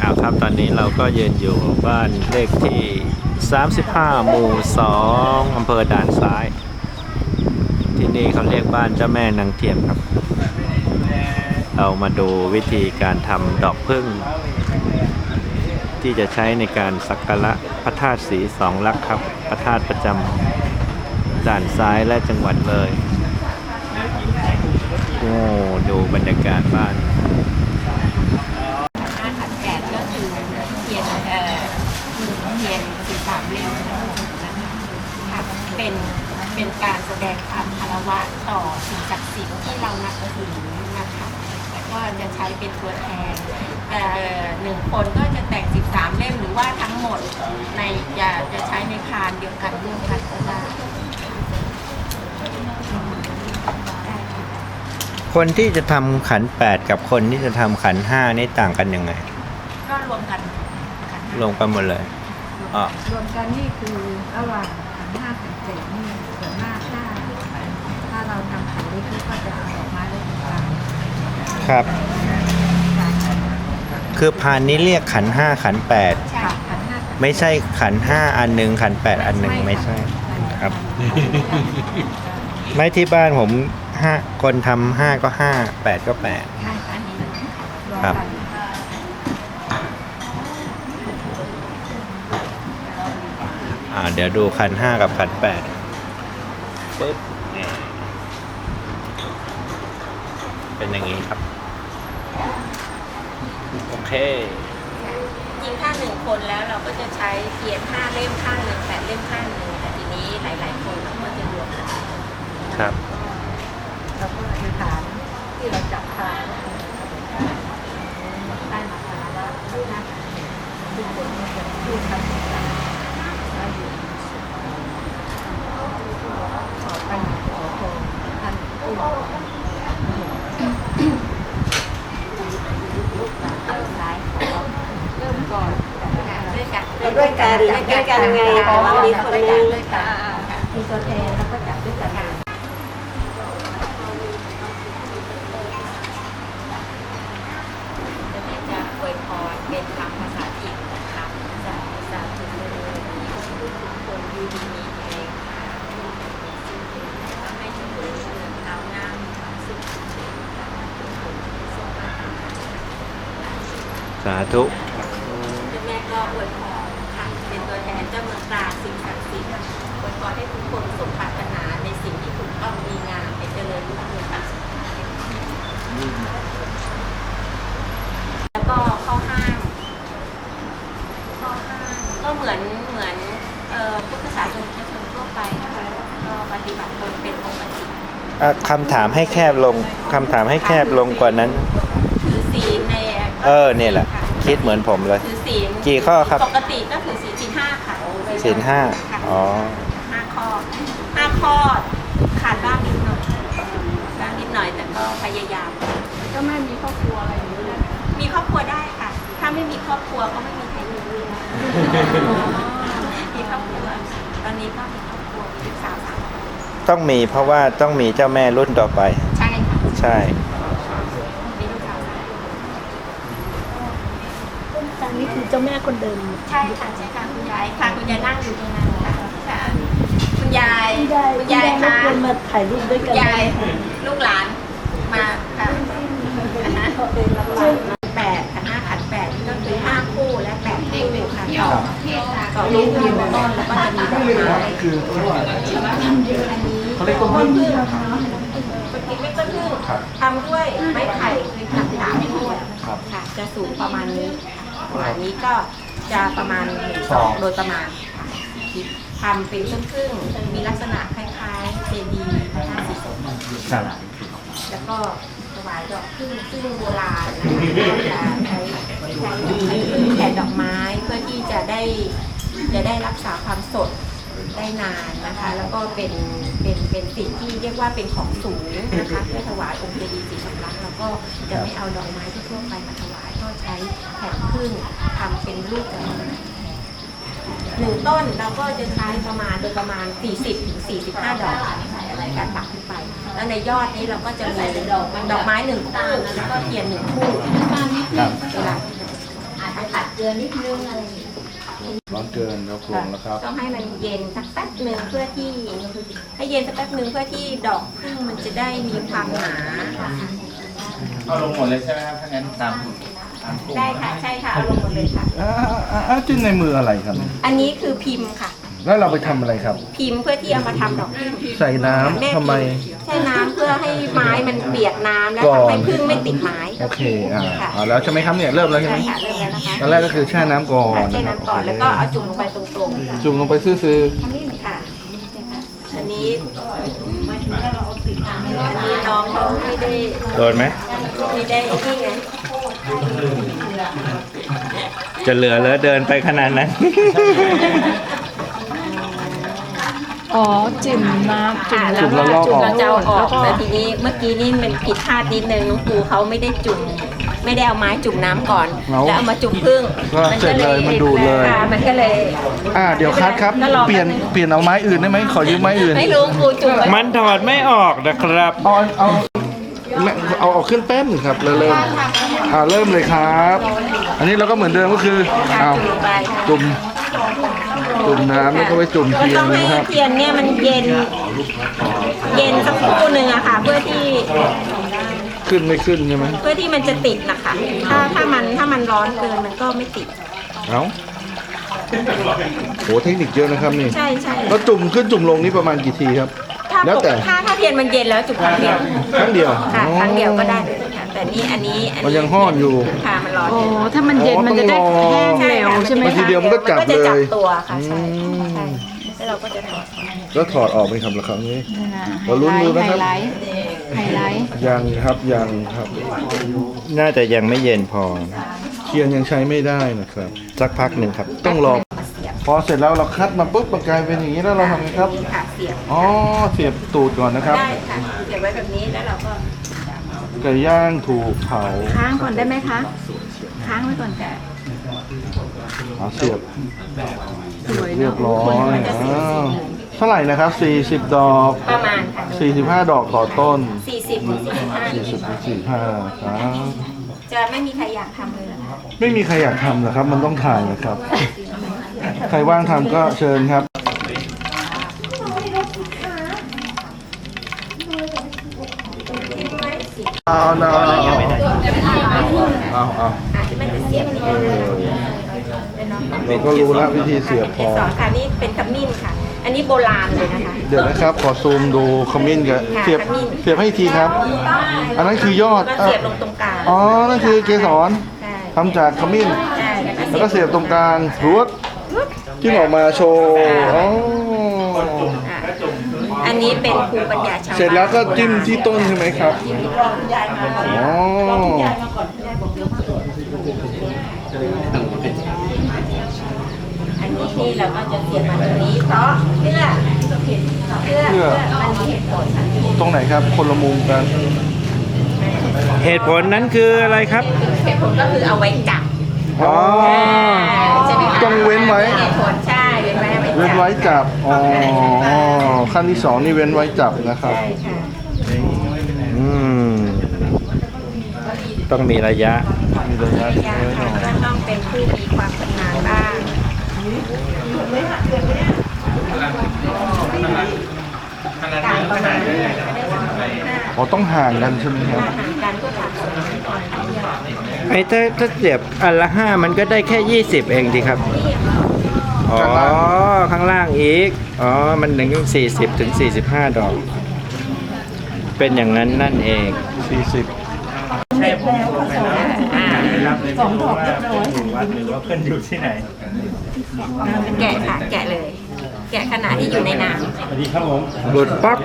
เอาครับตอนนี้เราก็ยืนอยู่บ้านเลขที่ 35 หมู่ 2อำเภอด่านซ้าย ที่นี่เขาเรียกบ้านเจ้าแม่นางเทียมครับ เรามาดูวิธีการทำดอกพึ่ง ที่จะใช้ในการสักการะพระธาตุสีสองลักษ์ครับ พระธาตุประจำด่านซ้ายและจังหวัดเลย โอ้ดูบรรยากาศบ้าน ห้าขันแปดก็คือเทียนเอ่อเทียนสีสามเล่มนะคะค่ะเป็น เป็นการแสดงความคารวะต่อสิ่งศักดิ์สิทธิ์ที่เรานับถือนะคะแล้วก็จะใช้เป็นตัวแทนแต่หนึ่งคนก็จะแต่ง 13 เล่มหรือว่าทั้งหมดในจะจะใช้ในคานเดียวกันร่วมกันก็ได้ได้ค่ะคนที่จะทำขันแปดกับคนที่จะทำขันห้านี่ต่างกันยังไงก็รวมกันค่ะรวมกันหมดเลย อะ รวมกันนี่คือระหว่างขันห้าขัน เจ็ดนี่ส่วนมากถ้าถ้าเราทำขันเล็กนี่ก็จะเอาออกมาเลยกลางครับ คือพานนี้เรียกขันห้าขันแปดใช่ค่ะขันห้าขันไม่ใช่ขันห้าอันหนึ่งขันแปดอันหนึ่งไม่ใช่ ครับ ไม่ที่บ้านผมห้าคนทำห้าก็ห้าแปดก็แปด ใช่ค่ะอันนี้รวมครับกัน อ่าเดี๋ยวดูขันห้ากับขันแปดปึ๊บนี่เป็นอย่างนี้ครับ โอเค จริงถ้าหนึ่งคนแล้วเราก็จะใช้เทียนห้าเล่มข้างหนึ่งแปดเล่มข้างหนึ่งแต่ทีนี้หลาย ๆ คนเราก็จะรวมกันครับแล้วก็คือฐานที่เราจับทางได้มาคารวะขันห้าขันเจ็ดทุกคนก็จะพูดกันแล้วอยู่ขอตั้งขอโทษท่านผู้ ซ้ายของ เริ่มก่อน ด้วยกันด้วยกันด้วยกันไงแต่ว่ามีคนนึงมีตัวแทนแล้วก็จับด้วยกันจะแพุทธศาสนิกชนทั่วไปนะคะก็ปฏิบัติตนเป็นปกติอะคำถามให้แคบลงคำถามให้แคบลงกว่านั้นถือศีลในเออเนี่ยแหละ คิดเหมือนผมเลยถือศีลกี่ข้อครับ ปกติก็ถือศีลศีลห้าค่ะศีลห้าค่ะอ๋อห้าข้อห้าข้อขาดบ้างนิดหน่อยบ้างนิดหน่อยแต่ก็พยายาม ก็ไม่มีครอบครัวอะไรอย่างนี้เลยมีครอบครัวได้ค่ะ ถ้าไม่มีครอบครัวก็ไม่มีใครรู้มีครอบครัว ตอนนี้ก็มีครอบครัวมีลูกสาวสามคนต้องมีเพราะว่าต้องมีเจ้าแม่รุ่นต่อไป ใช่ค่ะใช่ มีลูกสาวสามคนตอนนี้คือเจ้าแม่คนเดิมใช่ค่ะใช่ค่ะคุณยายค่ะคุณยายนั่งอยู่ตรงนั้นค่ะค่ะคุณยายคุณยายคุณยายรบค่ะกวนมาถ่ายรูปด้วยกันยายลูกหลานมาค่ะนะคะแปดค่ะห้าขันแปดนี่ก็คือห้าคู่และแปดคู่ค่ะต่อ ต่อลูกยืนต้นแล้วก็จะมีดอกไม้อันนี้เขาเรียกต้นพึ่งเป็นเล็กต้นพึ่งทำด้วยไม้ไผ่หนักสามคู่ค่ะจะสูงประมาณนี้ค่ะประมาณนี้ก็จะประมาณสองโดยประมาณทำเป็นต้นพึ่งมีลักษณะคล้ายๆเจดีย์พระธาตุสีสมแล้วก็ถวายดอกพึ่งซึ่งโบราณนะคะ ก็จะใช้ใช้พึ่งแทนดอกไม้เพื่อที่จะได้จะได้รักษาความสดได้นานนะคะ แล้วก็เป็นเป็นเป็นสิ่งที่เรียกว่าเป็นของสูงนะคะเพื่อถวายองค์เจดีย์สีสำรักแล้วก็จะไม่เอาดอกไม้ทั่วๆไปมาถวายก็ใช้แผ่นพึ่งทำเป็นรูปดอกไม้หนึ่งต้นเราก็จะใช้ประมาณโดยประมาณ 40ถึง45 ดอกในการปักขึ้นไป แล้วในยอดนี้เราก็จะมีดอกดอกไม้หนึ่งคู่แล้วก็เทียนหนึ่งคู่ครับเว ลาเดือนนิดนึงอะไรอย่างเงี้ยร้อนเกินแล้วโครงแล้วครับ ต้องให้มันเย็นสักแป๊บหนึ่งเพื่อที่ให้เย็นสักแป๊บหนึ่งเพื่อที่ดอกพึ่งมันจะได้มีความหนาเอาลงหมดเลยใช่ไหมครับถ้างั้นตามตามกลุ่มได้ค่ะ ใช่ค่ะเอาลงหมดเลยค่ะอ่าอ่าอ่าจิ้นในมืออะไรครับ อันนี้คือพิมพ์ค่ะ แล้วเราไปทำอะไรครับ พิมพ์เพื่อที่เอามาทำดอกพึ่งใส่น้ำแม่ทำไมใช่น้ำเพื่อให้ไม้มันเปียกน้ำและก่อน ทำให้พึ่งไม่ติดไม้โอเค อ่าค่ะเอาแล้วใช่ไหมครับเนี่ย เริ่มแล้วใช่ไหใช่มค่ะเริ่มแล้ว นะคะตอนแรกก็คือแช่น้ำก่อนใช่นะครับน้ำก่อนแล้วก็เอาจุ่มลงไปตรงๆค่ะจุ่มลงไปซื่อค่ะ อันนี้อันนี้น้องเขาไม่ได้โดนไหม ไม่ได้นี่ไงจะเหลือเหลือเดินไปขนาดนั้น อ๋อจิ่มน้ำค่ะจุ่มแล้วลอกออกเราจะเอาออกแต่ทีนี้เมื่อกี้นี่มันผิดพลาดนิดนึงน้องครูเขาไม่ได้จุ่ม ไม่ได้เอาไม้จุ่มน้ำก่อนแล้วเอามาจุ่มพึ่งก็เสร็จเลยมันดูดเลยค่ะมันก็เลยๆอ่าเดี๋ยวคัดครับ ก็รอเปลี่ยนเปลี่ยนเอาไม้อื่นได้ไหมขอยืมไม้อื่นไม่รู้ครูจุ่มไว้มันถอดไม่ออกนะครับ เอาเอาไม่เอาเอาขึ้นแป๊บหนึงครับแล้วเริ่มอ่าเริ่มเลยครับ อันนี้เราก็เหมือนเดิมก็คือค่ะเอาจุ่มลงไปจุ่มจุ่มน้ำแล้วก็ไปจุ่มก็เทียต้นองเลยให้นะครับ เทียนเนี่ยมันเย็น เย็นสักครู่หนึ่งอะค่ะ เพื่อที่ ขึ้นไม่ขึ้นใช่ไหมเพื่อที่มันจะติดนะคะถ้าถ้ามันถ้ามันร้อนเกินมันก็ไม่ติด เอาโหเทคนิคเยอะนะครับนี่ใช่ใช่แล้วจุ่มขึ้นจุ่มลงนี่ประมาณกี่ทีครับ ถ้าแล้วแต่ ถ้าถ้าเทียนมันเย็นแล้วจุดครั้งเดียวครั้งเดียวค่ะอ๋อครั้งเดียวก็ได้เลยค่ะแต่นี่อันนี้อัมันยังห้อนอยู่ ค่ะมันร้อนโอ้อยู่ถ้ามันเย็นมันจะได้แห้งเร็วใช่ไหมบางทีคะเดียวมันก็จับมันก็จะจับเลยตัวค่ะใช่อืมใช่แล้ว เราก็จะถอดแล้วถอดออกไหมครับละครั้งนี้นี่นะเราลุ้นดูนะครับไฮไลท์ไฮไลท์ยังครับยังครับ น่าจะยังไม่เย็นพอ เทียนยังใช้ไม่ได้นะครับ สักพักหนึ่งครับ ต้องรอมาเสียบพอเสร็จแล้วเราคัดมาปุ๊บมันกลายเป็นอย่างนี้แล้วเราทำไงครับ ค่ะเสียบอ๋อเสียบตูดก่อนนะครับ ได้ค่ะเสียบไว้แบบนี้แล้วเราก็ไก่ย่างถูกเผาค้างก่อนได้ไหมคะ ค้างไว้ก่อนแก เอาเสียบสวยเรียเนาะบร้อยอ้าวเท่าไหร่นะครับ 40 ดอก ประมาณค่ะ45 ดอกต่อต้น สี่สิบถึงสี่สิบห้า40ถึง45ครับจะไม่มีใครอยากทำเลยเหรอคะไม่มีใครอยากทำนะครับ มันต้องถ่ายนะครับ ใครว่างทำก็เชิญครับ เอาเอาเอาเอาเอา อาจจะไม่ได้เสียบนี่เราก็รู้แล้ววิธีเสียบพที่อสองค่ะนี่เป็นขมิ้นค่ะ อันนี้โบราณเลยนะคะ เดี๋ยวนะครับ ขอซูมดูขมิ้นกับค่ะเสียบขมิ้น เสียบให้อีกทีครับ อันนั้นคือยอดก็เสียบลงตรงกลางอ๋อนั่นคือเกสรใช่ทำจากขมิ้น ใช่แล้วก็เสียบตรงกลางรวดจิ้มออกมาโชว์อ๋ออะอันนี้เป็นภูมิปัญญาชาวบ้านเสร็จแล้วก็จิ้มที่ต้นใช่ไหมครับ อ๋อ อันนี้ ที่เราก็จะเสียบมาตรงนี้ เพราะเพื่อเพื่อเพื่เพื่ออมันมีเหตุผลค่ะตรงไหนครับ คนละมุมกัน เหตุผลนั้นคืออะไรครับ เหตุผลก็คือเอาไว้จับอ๋อ ใช่ไหมคะต้องเว้นไว้ เหตุผลใช่เว้นไว้เว้นไว้จับ อ๋อ ขั้นที่สองนี่เว้นไว้จับนะครับ ใช่ค่ะอืม ต้องมีระยะ มีระยะยากไว้หน่ค่ะอย ก็ต้องเป็นผู้มีความชำนาญบ้าง การประมาณนี้ก็ได้สองห้าอ๋อต้องห่างกันใช่ไหมครับอาหารการก็ถามสมัยก่อนเขาเรียกไอ้ถ้าถ้าเสียบอันละห้ามันก็ได้แค่ยี่สิบเองดีครับ อ๋อ ข้างล่างอีก อ๋อ มันถึงสี่สิบถึงสี่สิบห้าดอก เป็นอย่างนั้นนั่นเอง40อ่าสองดอกเรียบร้อยแกะค่ะแกะเลย แกะขนาดที่อยู่ในน้หลุดป๊อก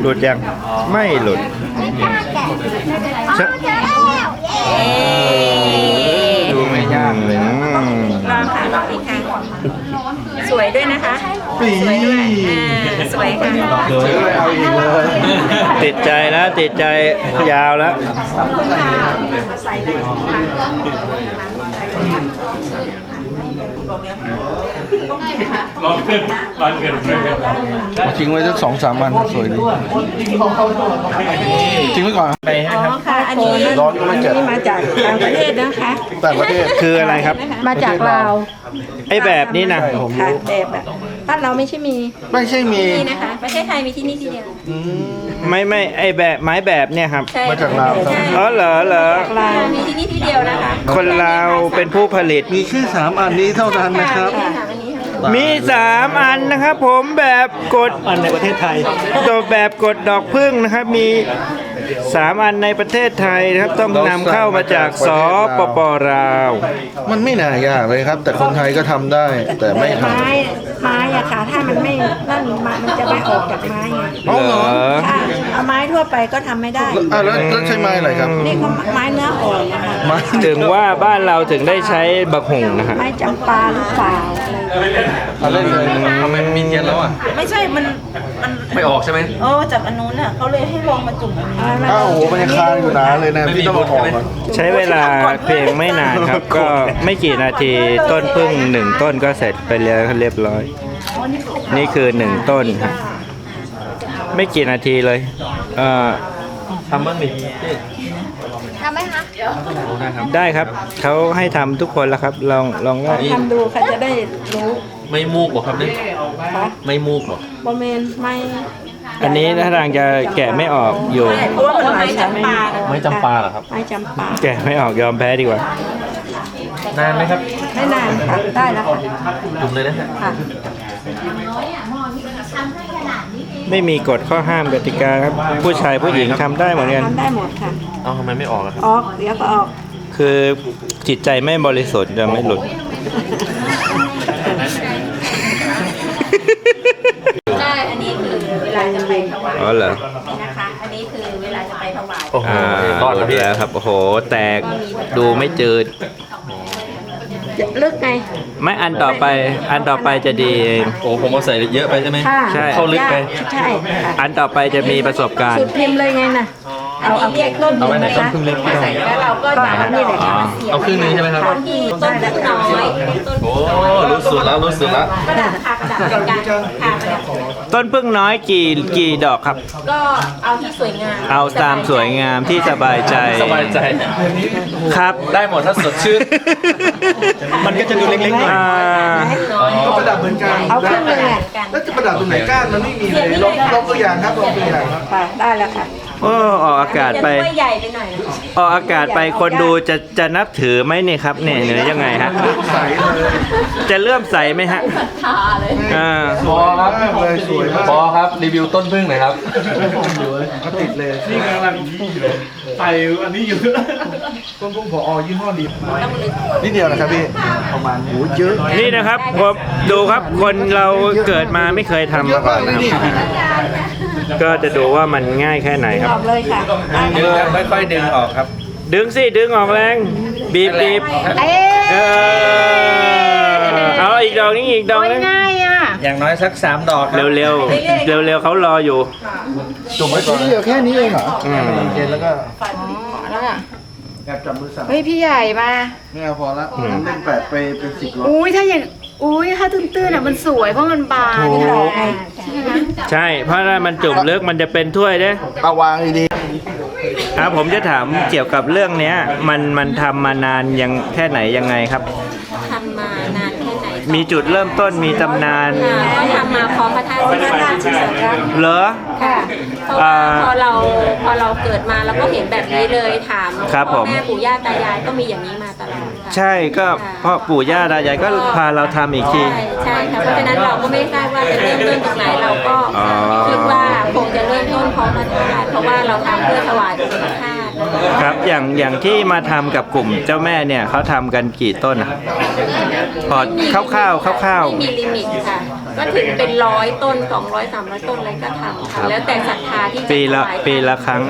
หลุดยัง ไม่หลุดชะำเอ๊ะดูไม่ยากเลยอืมลองค่ะลองอีกครั้งสวยด้วยนะคะ ปีสวยด้วยอ่าสวยค่ะเอาอีกเลยติดใจแล้ว ติด ใจยาวแล้วทิ้งไว้สักสองสามวันสวยดีทิ้งไว้ก่อนอ๋อค่ะ อันนี้ร้อนก็ไม่เจ็บนี่มาจากต่างประเทศนะคะ ต่างประเทศ คืออะไรครับ มาจากลาวไอ้แบบนี้นะใช่ผมค่ะรู้แบบแบบบ้านเราไม่ใช่มีไม่ใช่มี นี่นะคะ ประเทศไทยมีที่นี่ที่เดียว อืม ไม่ไม่ไอ้แบบไม้แบบเนี่ยครับ ใช่มาจากลาวครับ ใช่อ๋อเหรอเหรอลาวมีที่นี่ที่เดียวนะคะคนลาวเป็นผู้ผลิต มีแค่สามอันนี้เท่านั้นนะครับค่ะค่ะอันนี้ค่ะมีสามอันนะครับผมแบบกดอันในประเทศไทย ตัวแบบกดดอกพึ่งนะครับมี สามอันในประเทศไทยนะครับต้องนำเข้ามาจากสปปลาวมันไม่น่ายากเลยครับ แต่คนไทยก็ทำได้แต่ไม่ทไม้ไม้อะค่ะถ้ามันไม่นั่นมันมันจะไม่ออกจากไม้ไงำอ๋อเหรอ ค่ะเอา ไม้ทั่วไปก็ทำไม่ได้ อะแล้วแล้วใช้ไม้อะไรครับ นี่เขาไม้เนื้ออ่อนนะคะไม้ถึงว่าบ้านเราถึงได้ใช้บักหงนะฮะ ไม้จำปาหรือเปล่าอะไรเอาเล่นเลยทำไมมีเทียนแล้วอะ ไม่ใช่มันมันไม่ออกใช่ไหม เออจากอันนู้นอะเขาเลยให้ลองมาจุ่มอันนี้อ้าวโหมันยังคาอยู่นะเลยนะพี่ต้องเอาออกก่อนใช้เวลาเพียงไม่นานครับ ก็ไม่กี่นาทีต้นพึ่งหนึ่งต้นก็เสร็จไปแล้วเรียบร้อย นี่คือหนึ่งต้นครับ ไม่กี่นาทีเลย เอ่อทำบ้างดิได้ครับ เขาให้ทำทุกคนแล้วครับ ลองลองได้ทำดูค่ะจะได้รู้ไม่มูกหรอครับเนี่ยค่ะไม่มูกหรอ บอมเมนไม่อันนี้ถ้าทางจะแกะไม่ออกอยู่เพราะว่ามันไม้จำปาไม่จำปาเหรอครับ ไม้จำปาแกะไม่ออกยอมแพ้ดีกว่า นานไหมครับ ไม่นานค่ะได้แล้วค่ะจุ่มเลยนะฮะ ค่ะ ไม่มีกฎข้อห้ามกติกาครับผู้ชายผู้หญิงทำได้เหมือนกัน ทำได้หมดค่ะ เอาทำไมไม่ออกอะครับ ออกเดี๋ยวก็ออก คือจิตใจไม่บริสุทธิ์จะไม่หลุด ใช่อันนี้คือเวลาจะไปถวายอ๋อเหรอ นะคะ อันนี้คือเวลาจะไปถวาย โอ้โหอ่ารอดหลุแล้วดพี่ แล้วครับ โอ้โห แตกดูไม่จืด ลึกไง ไม่อันต่อไปอันต่อไปจะดีเองโอ้ผมเอาใส่เยอะไปใช่ไหม ค่ะใช่เข้าลึกไป ใช่ค่ะอันต่อไปจะมีประสบการสุณ์ดพิมพ์เลยไงน่ะ เอาเอาแค่ต้นเอาไว้ไหนนะต้นคะครึ่งเล็กพี่ต้องแล้วเราก็จะก็นี่แหละอ๋อเอาครึ่งหนึงใช่ไหมครับ ที่ต้นพึ่งน้อยต้นโอ้รู้สึกแล้วรู้สึกแล้วประดับค่ะประดับเป็นการค่ะประดับต้นพึ่งน้อยกี่กี่ดอกครับ ก็เอาที่สวยงามเอาตามสวยงามที่สบายใจสบายใจ ครับ ได้หมดถ้าสดชื่น มันก็จะดูเล็กๆอ่าก็ประดับเหมือนกันเอาครึ่งหนึงอะแล้วจะประดับตรงไหนก้านมันไม่มีเลยลองลองตัวอย่างครับลองตัวอย่างครับ ค่ะได้แล้วค่ะ โอ้ออกอากาศไป เดี๋ยวถ้วยใหญ่ไปหน่อยนะออกอากาศไปคนดูจะจะนับถือไหมเนี่ยครับเนี่ยหรือยังไงฮะ ใสเลยจะเลื่อมใสไหมฮะทาเลยอ่าพอครับมากเลยสวยมากพอครับรีวิวต้นพึ่งหน่อยครับก็ติดเลยนี่กำลังใส่อันนี้อยู่ต้นพุ่งพอยี่ห้อดีนี่เดียวนะครับพี่ประมาณโอ้เยอะนี่นะครับผมดูครับคนเราเกิดมาไม่เคยทำเยมาอะก่อมานกเลยนะครับนี่ ก็จะดูว่ามันง่ายแค่ไหนคอรับอกเลยค่ะได้ดึงครับค่อยๆดึงออกครับดึงสิ ดึงออกแรง บีบบีบเอ๊ะเออเอาอีกดอกนี้อีกดอกนึงง่ายอะ อย่างน้อยสักสามดอกครับเร็วเร็วเร็วเร็วๆเขารออยู่จุ่มไว้ทีเดียวแค่นี้เองเหรออืมเย็นแล้วก็แล้วอะแอบจับมือสั่นเฮ้ยพี่ใหญ่มา ไม่เอาพอละเล่นแปดไปเป็นสิบรถอุ้ยถ้าอย่าง อุ้ยถ้าตื้นๆอะมันสวยเพราะมันบานเป็นดอกไงใช่ เพราะถ้ามันจุ่มลึกมันจะเป็นถ้วยเด้เอาวางดีอะผมจะถามเกี่ยวกับเรื่องเนี้ย มันมันทำมานานยังแค่ไหนยังไงครับ ทำมานานแค่ไหน มีจุดเริ่มต้นมีตำนานค่ะก็ทำมาพร้อมพระธาตุพระธาตุชินราชเหรอค่ะเพราะว่าพอเราพอเราเกิดมาเราก็เห็นแบบนี้เลยถามครับพ่อม แม่ปู่ย่าตายายก็มีอย่างนี้มาตลอดค่ะ ใช่ก็พ่อปู่ย่าตายายก็พาเราทำอีกที ใช่ใช่ค่ะเพราะฉะนั้นเราก็ไม่ทราบว่าจะเริ่มต้นจากไหนเราก็คิดว่าคงจะเริ่มต้นพร้อมพระธาตุเพราะว่าเราทำเพื่อถวายองค์พระธาตุ ครับอย่างอย่างที่มาทำกับกลุ่มเจ้าแม่เนี่ยเขาทำกันกี่ต้นอะพอคร่าวๆคร่าวไม่มีลิมิตค่ะ ก็ถึงเป็นร้อยต้นสองร้อยสามร้อยต้นอะไรก็ทำครัค่ะบแล้วแต่ศรัทธาที่จๆปีละถวายปีละครั้ง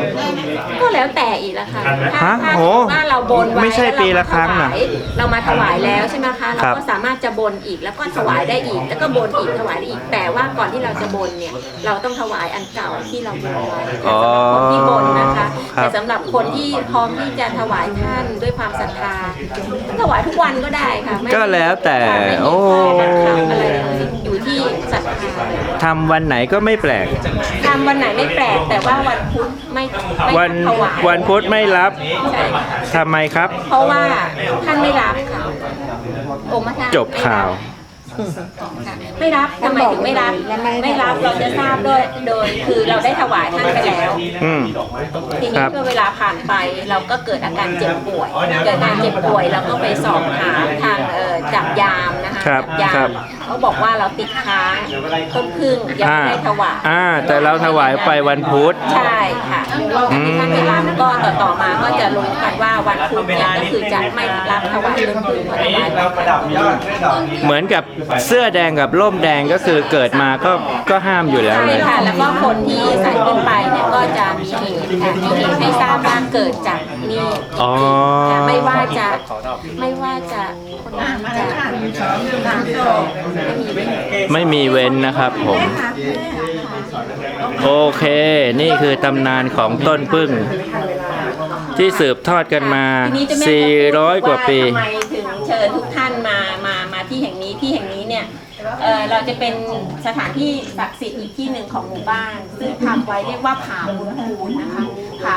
ก็แล้วแต่อีกละค่ะถ้าฮะถ้าโหสมมุติว่าเราบนไว้ไม่ใช่ปีละครั้งน่ะเรามาถวายแล้วใช่ไหมคะเราครับก็สามารถจะบนอีกแล้วก็ถวายได้อีก แล้วก็บนอีกถวายได้อีกแต่ว่าก่อนที่เราจะบนเนี่ยเราต้องถวายอันเก่าที่เราบนไว้อ๋อสำหรับคนที่บนนะคะครับแต่สำหรับคนที่พร้อมที่จะถวายท่านด้วยความศรัทธาถวายทุกวันก็ได้ค่ะไม่ก็แล้วแต่ไม่มีโอ้ข้อบังคับอะไรเลยอยู่ที่ศรัทธาทำวันไหนก็ไม่แปลก ทำวันไหนไม่แปลกแต่ว่าวันพุธไม่ไม่วันถวายวันพุธไม่รับใช่ทำไมครับ เพราะว่าท่านไม่รับค่ะองค์พระท่านจบข่าวค่ะ ไม่รับทำไมถึงไม่รับไม่รับเราจะทราบโดยโดยคือเราได้ถวายท่านไปแล้ว อืม ทีครันี้บ เมื่อเวลาผ่านไปเราก็เกิดอาการเจ็บป่วย เกิดอาการเจ็บป่วยเราก็ไปสอบถามทางเอ่อจับยามนะคะ ครับจัยาครัมบเขาบอกว่าเราติดค้างต้นพึ่งยังอ่าไม่ได้ถวายอ่า แต่เราถวายไปวันพุธ ใช่ค่ะอันนี้ท่านไม่รับก็ต่อต่อมาก็จะรู้กันว่าวันพุธเนี่ยก็คือจะไม่รับถวายต้นพึ่งถวายประดับเหมือนกับเสื้อแดงกับร่มแดงก็คือเกิดมาก็ก็ห้ามอยู่แล้วใช่เลย ค่ะ แล้วก็คนที่ใส่ขึ้นไปเนี่ยก็จะมีเหตุค่ะมีเหตุให้ทราบว่าเกิดจากนี่อ๋อ ค่ะไม่ว่าจะไม่ว่าจะ คนนั้นจะตามโลกไม่มีเว้นไม่มีเว้นนะครับผมโอเค นี่คือตำนานของต้นพึ่ง ที่สืบทอดกันมา ทีนี้เจะแม่ก็พูด400 กว่าปี ทำไมถึงเชิญทุกท่านมามามาที่แห่งนี้ที่แห่งนี้เนี่ยเอ่อเราจะเป็นสถานที่ศักดิ์สิทธิ์อีกที่หนึ่งของหมู่บ้าน ซึ่งทำไว้เรียกว่าผาบุญคูณนะคะผา